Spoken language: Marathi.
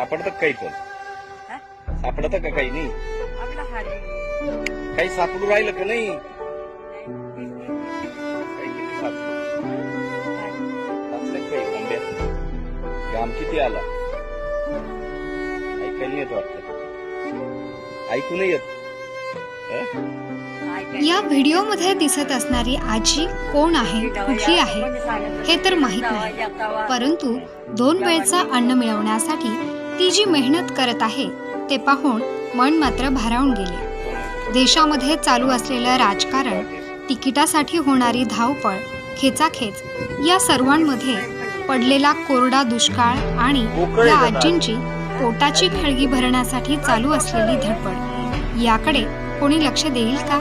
सापडतं काही पण? हा? सापडतं का काही नाही? आपला हारी काही सापडू राहिलं का नाही? घाम किती आला? ऐकायला येत वाटतं. ऐकू नाही येत. हं? या व्हिडिओमध्ये दिसत असणारी आजी कोण आहे? कुठली आहे? हे तर माहीत नाही. परंतु दोन वेळचा अन्न मिळवण्यासाठी ती जी मेहनत करत आहे ते पाहून मन मात्र भारावून गेले. देशामध्ये चालू असलेलं राजकारण तिकिटासाठी होणारी धावपळ खेचाखेच या सर्वांमध्ये पडलेला कोरडा दुष्काळ आणि या आजींची पोटाची खळगी भरण्यासाठी चालू असलेली धडपड याकडे कोणी लक्ष देईल का?